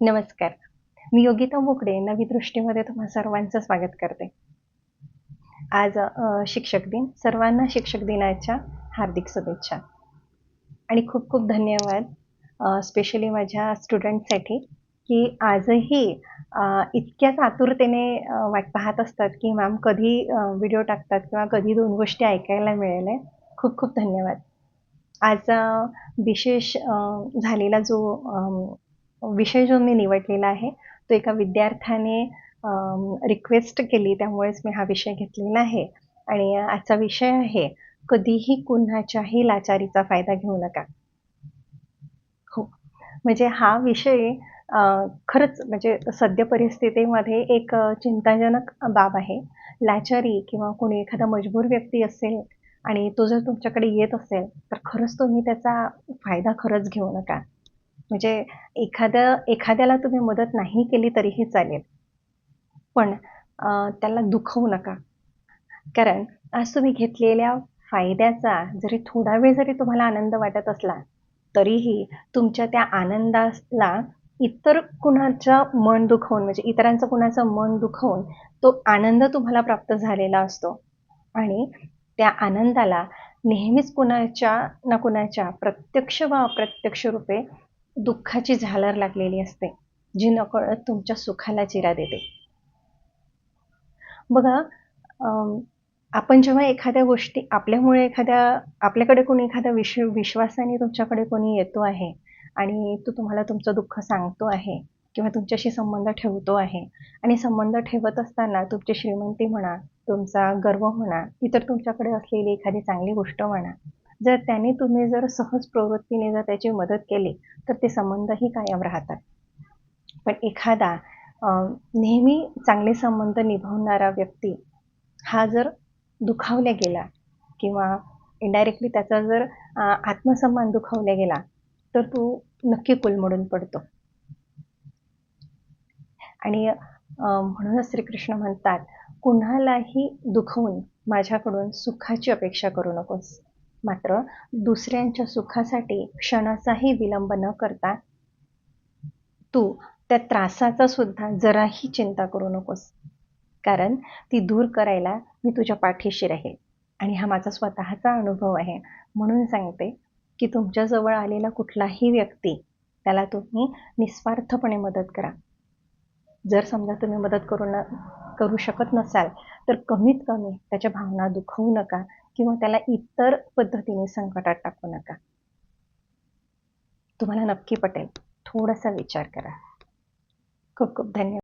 नमस्कार. मी योगिता मोकडे नवी दृष्टीमध्ये तुम्हा सर्वांचं स्वागत करते. आज शिक्षक दिन सर्वांना शिक्षक दिनाच्या हार्दिक शुभेच्छा. आणि खूप खूप धन्यवाद स्पेशली माझ्या स्टुडंटसाठी की आजही इतक्या इतक्याच आतुरतेने वाट पाहत असतात की मॅम कधी व्हिडिओ टाकतात किंवा कधी दोन गोष्टी ऐकायला मिळेल खूप खूप धन्यवाद. आज विशेष झालेला जो विषय जो मी निवडलेला आहे तो एका विद्यार्थ्याने रिक्वेस्ट केली त्यामुळेच मी हा विषय घेतलेला आहे. आणि आजचा विषय आहे कधीही कुणाच्याही लाचारीचा फायदा घेऊ नका. हो. म्हणजे हा विषय खरंच म्हणजे सद्य परिस्थितीमध्ये एक चिंताजनक बाब आहे. लाचारी किंवा कोणी एखादा मजबूर व्यक्ती असेल आणि तो जर तुमच्याकडे येत असेल तर खरंच तुम्ही त्याचा फायदा खरंच घेऊ नका. म्हणजे एखाद्या एखाद्याला तुम्ही मदत नाही केली तरीही चालेल. पण त्याला दुखवू नका. कारण आज तुम्ही घेतलेल्या फायद्याचा जरी थोडा वेळ जरी तुम्हाला आनंद वाटत असला तरीही तुमच्या त्या आनंदाला इतर कुणाचं मन दुखवून म्हणजे इतरांचं कुणाचं मन दुखवून तो आनंद तुम्हाला प्राप्त झालेला असतो. आणि त्या आनंदाला नेहमीच कुणाच्या ना कुणाच्या प्रत्यक्ष व अप्रत्यक्ष रूपे दुःखाची झालर लागलेली असते जी नकळत तुमच्या सुखाला चिरा देते. बघा आपण जेव्हा एखाद्या गोष्टी आपल्यामुळे एखाद्या आपल्याकडे कोणी एखाद्या विश्व विश्वासाने तुमच्याकडे कोणी येतो आहे आणि तो तुम्हाला तुमचं दुःख सांगतो आहे किंवा तुमच्याशी संबंध ठेवतो आहे आणि संबंध ठेवत असताना तुमची श्रीमंती म्हणा तुमचा गर्व म्हणा इतर तुमच्याकडे असलेली एखादी चांगली गोष्ट म्हणा जर त्याने तुम्ही जर सहज प्रवृत्तीने जर त्याची मदत केली तर ते संबंधही कायम राहतात. पण एखादा नेहमी चांगले संबंध निभावणारा व्यक्ती हा जर दुखावला गेला किंवा इनडायरेक्टली त्याचा जर आत्मसन्मान दुखावला गेला तर तो नक्की कुलमडून पडतो. आणि म्हणूनच श्रीकृष्ण म्हणतात कुणालाही दुखवून माझ्याकडून सुखाची अपेक्षा करू नकोस. मात्र दुसऱ्यांच्या सुखासाठी क्षणाचाही विलंब न करता तू त्या त्रासाचा सुद्धा जराही चिंता करू नकोस. कारण ती दूर करायला मी तुझ्या पाठीशी राहील आणि हा माझा स्वतःचा अनुभव आहे. म्हणून सांगते की तुमच्याजवळ आलेला कुठलाही व्यक्ती त्याला तुम्ही निस्वार्थपणे मदत करा. जर समजा तुम्ही मदत करू न करू शकत नसाल तर कमीत कमी त्याच्या भावना दुखवू नका. किंवा त्याला इतर पद्धतीने संकटात टाकू नका. तुम्हाला नक्की पटेल. थोडासा विचार करा. खूप खूप धन्यवाद.